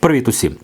Привіт усім!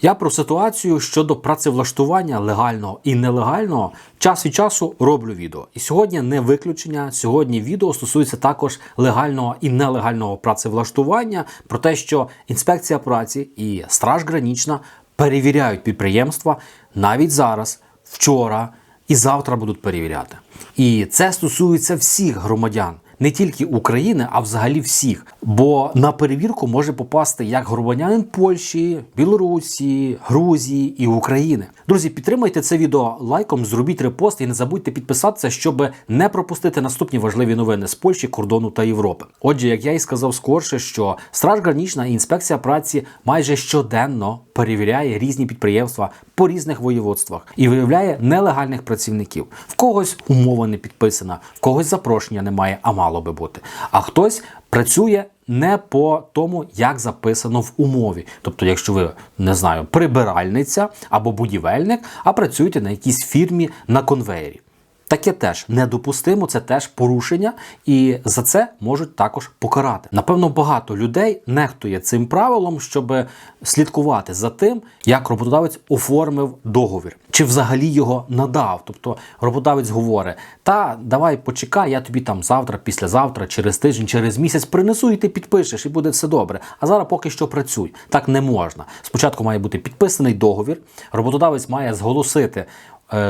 Я про ситуацію щодо працевлаштування легального і нелегального час від часу роблю відео. І сьогодні не виключення. Сьогодні відео стосується також легального і нелегального працевлаштування, про те, що інспекція праці і Страж Гранічна перевіряють підприємства навіть зараз, вчора і завтра будуть перевіряти. І це стосується всіх громадян не тільки України, а взагалі всіх. Бо на перевірку може попасти як громадянин Польщі, Білорусі, Грузії і України. Друзі, підтримайте це відео лайком, зробіть репост і не забудьте підписатися, щоб не пропустити наступні важливі новини з Польщі, кордону та Європи. Отже, як я і сказав скорше, що Страж Гранічна інспекція праці майже щоденно перевіряє різні підприємства по різних воєводствах і виявляє нелегальних працівників. В когось умова не підписана, в когось запрошення немає, а мало би бути. А хтось працює не по тому, як записано в умові. Тобто, якщо ви не знаю, прибиральниця або будівельник, а працюєте на якійсь фірмі на конвеєрі. Таке теж недопустимо, це теж порушення, і за це можуть також покарати. Напевно, багато людей нехтує цим правилом, щоб слідкувати за тим, як роботодавець оформив договір, чи взагалі його надав. Тобто роботодавець говорить: та давай почекай, я тобі там завтра, післязавтра, через тиждень, через місяць принесу, і ти підпишеш, і буде все добре. А зараз поки що працюй. Так не можна. Спочатку має бути підписаний договір. Роботодавець має зголосити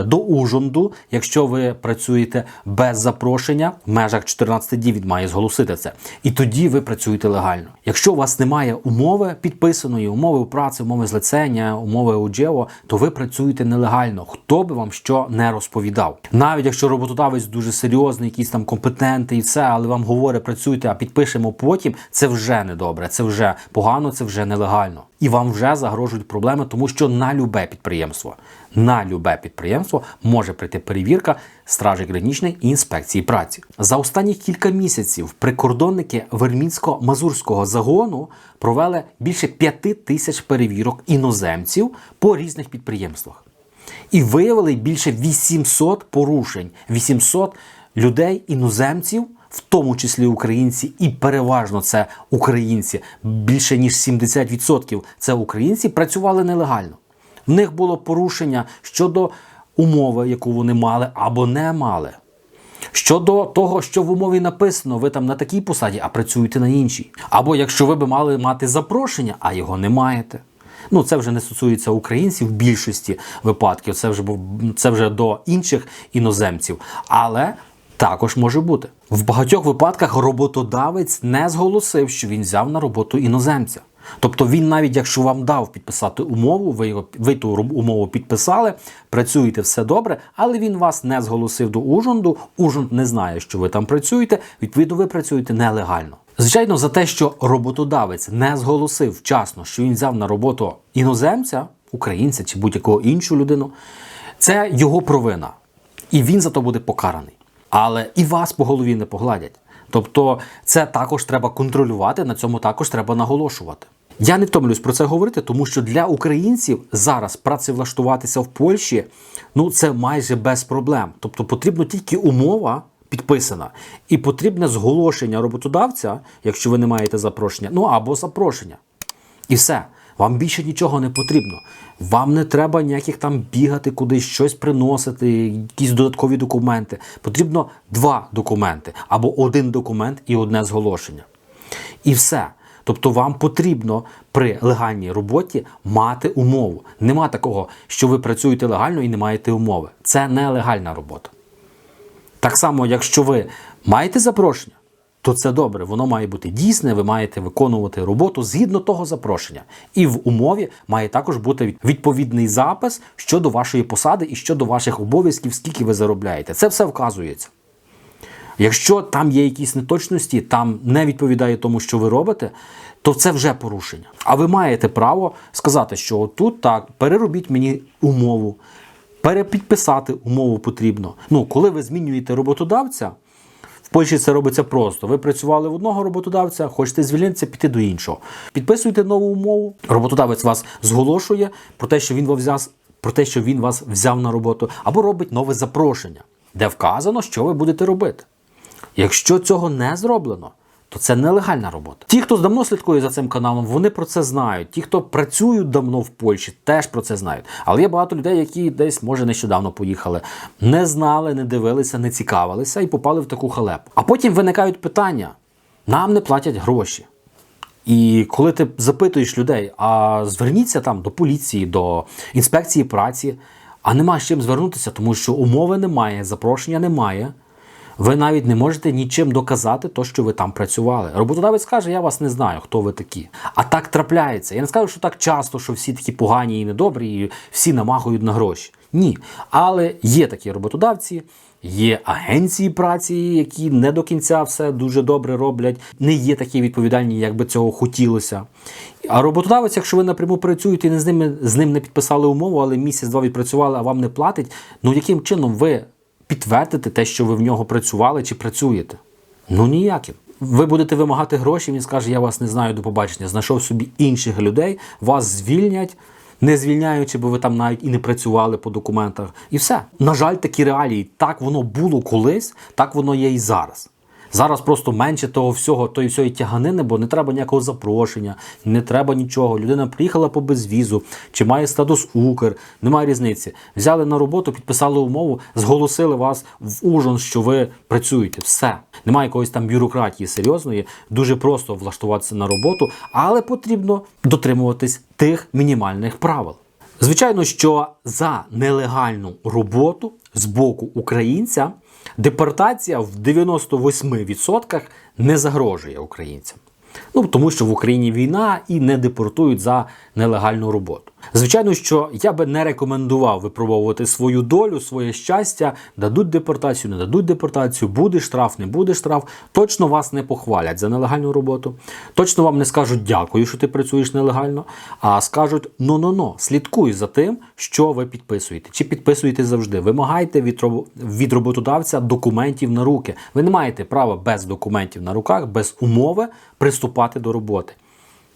до ужонду, якщо ви працюєте без запрошення, в межах 14 днів він має зголосити це. І тоді ви працюєте легально. Якщо у вас немає умови підписаної, умови праці, умови злицення, умови УДЖЕО, то ви працюєте нелегально. Хто би вам що не розповідав. Навіть якщо роботодавець дуже серйозний, якийсь там компетентний і все, але вам говорить, працюйте, а підпишемо потім, це вже недобре, це вже погано, це вже нелегально. І вам вже загрожують проблеми, тому що на любе підприємство, на любе підприємство може прийти перевірка Стражі Гранічної і інспекції праці. За останні кілька місяців прикордонники Вермінсько-Мазурського загону провели більше п'яти тисяч перевірок іноземців по різних підприємствах. І виявили більше 800 порушень, 800 людей, іноземців, в тому числі українці, і переважно це українці, більше ніж 70% це українці, працювали нелегально. В них було порушення щодо умови, яку вони мали або не мали. Щодо того, що в умові написано, ви там на такій посаді, а працюєте на іншій. Або якщо ви би мали мати запрошення, а його не маєте. Ну, це вже не стосується українців в більшості випадків, це вже це вже до інших іноземців. Але також може бути. В багатьох випадках роботодавець не зголосив, що він взяв на роботу іноземця. Тобто він навіть якщо вам дав підписати умову, ви, його, ви ту умову підписали, працюєте все добре, але він вас не зголосив до ужонду, ужонд не знає, що ви там працюєте, відповідно, ви працюєте нелегально. Звичайно, за те, що роботодавець не зголосив вчасно, що він взяв на роботу іноземця, українця чи будь-якого іншу людину, це його провина. І він за то буде покараний. Але і вас по голові не погладять. Тобто, це також треба контролювати, на цьому також треба наголошувати. Я не втомлюсь про це говорити, тому що для українців зараз працевлаштуватися в Польщі ну це майже без проблем. Тобто потрібна тільки умова підписана, і потрібне зголошення роботодавця, якщо ви не маєте запрошення, ну або запрошення. І все. Вам більше нічого не потрібно. Вам не треба ніяких там бігати кудись, щось приносити, якісь додаткові документи. Потрібно два документи або один документ і одне зголошення. І все. Тобто вам потрібно при легальній роботі мати умову. Нема такого, що ви працюєте легально і не маєте умови. Це не легальна робота. Так само, якщо ви маєте запрошення, то це добре, воно має бути дійсне, ви маєте виконувати роботу згідно того запрошення. І в умові має також бути відповідний запис щодо вашої посади і щодо ваших обов'язків, скільки ви заробляєте. Це все вказується. Якщо там є якісь неточності, там не відповідає тому, що ви робите, то це вже порушення. А ви маєте право сказати, що тут так, переробіть мені умову, перепідписати умову потрібно. Ну, коли ви змінюєте роботодавця, в Польщі це робиться просто. Ви працювали в одного роботодавця, хочете звільнитися, піти до іншого. Підписуєте нову умову, роботодавець вас зголошує про те, що він вас взяв, про те, що він вас взяв на роботу, або робить нове запрошення, де вказано, що ви будете робити. Якщо цього не зроблено, то це нелегальна робота. Ті, хто давно слідкує за цим каналом, вони про це знають. Ті, хто працюють давно в Польщі, теж про це знають. Але є багато людей, які десь може нещодавно поїхали, не знали, не дивилися, не цікавилися і попали в таку халепу. А потім виникають питання: нам не платять гроші. І коли ти запитуєш людей, а зверніться там до поліції, до інспекції праці, а нема з чим звернутися, тому що умови немає, запрошення немає. Ви навіть не можете нічим доказати то, що ви там працювали. Роботодавець каже, я вас не знаю, хто ви такі. А так трапляється. Я не скажу, що так часто, що всі такі погані і недобрі, і всі намахують на гроші. Ні. Але є такі роботодавці, є агенції праці, які не до кінця все дуже добре роблять, не є такі відповідальні, як би цього хотілося. А роботодавець, якщо ви напряму працюєте і з ними з ним не підписали умову, але місяць-два відпрацювали, а вам не платить, ну яким чином ви підтвердите те, що ви в нього працювали чи працюєте? Ну ніяким. Ви будете вимагати гроші, він скаже, я вас не знаю до побачення. Знайшов собі інших людей, вас звільнять, не звільняючи, бо ви там навіть і не працювали по документах. І все. На жаль, такі реалії. Так воно було колись, так воно є і зараз. Зараз просто менше того всього, тої всієї тяганини, бо не треба ніякого запрошення, не треба нічого. Людина приїхала по безвізу, чи має статус Укр, немає різниці. Взяли на роботу, підписали умову, зголосили вас в ужин, що ви працюєте. Все. Немає якоїсь там бюрократії серйозної, дуже просто влаштуватися на роботу, але потрібно дотримуватись тих мінімальних правил. Звичайно, що за нелегальну роботу з боку українця депортація в 98% не загрожує українцям. Ну, тому що в Україні війна і не депортують за нелегальну роботу. Звичайно, що я би не рекомендував випробовувати свою долю, своє щастя, дадуть депортацію, не дадуть депортацію, буде штраф, не буде штраф. Точно вас не похвалять за нелегальну роботу. Точно вам не скажуть дякую, що ти працюєш нелегально, а скажуть ну-ну-ну, слідкуй за тим, що ви підписуєте. Чи підписуєте завжди. Вимагайте від роботодавця документів на руки. Ви не маєте права без документів на руках, без умови приступати до роботи.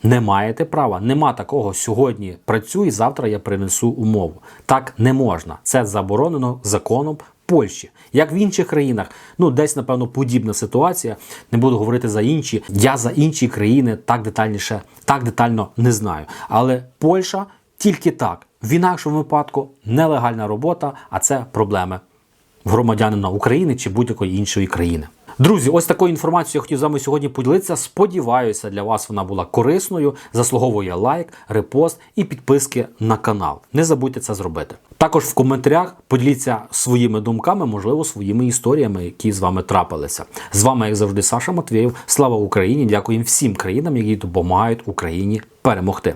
Не маєте права, нема такого. Сьогодні працюй, завтра я принесу умову. Так не можна. Це заборонено законом Польщі. Як в інших країнах, ну десь, напевно, подібна ситуація. Не буду говорити за інші. Я за інші країни так детальніше, так детально не знаю. Але Польща тільки так. В інакшому випадку нелегальна робота, а це проблеми громадянина України чи будь-якої іншої країни. Друзі, ось такою інформацією я хотів з вами сьогодні поділитися. Сподіваюся, для вас вона була корисною. Заслуговує лайк, репост і підписки на канал. Не забудьте це зробити. Також в коментарях поділіться своїми думками, можливо, своїми історіями, які з вами трапилися. З вами, як завжди, Саша Матвєєв. Слава Україні! Дякую всім країнам, які допомагають Україні перемогти.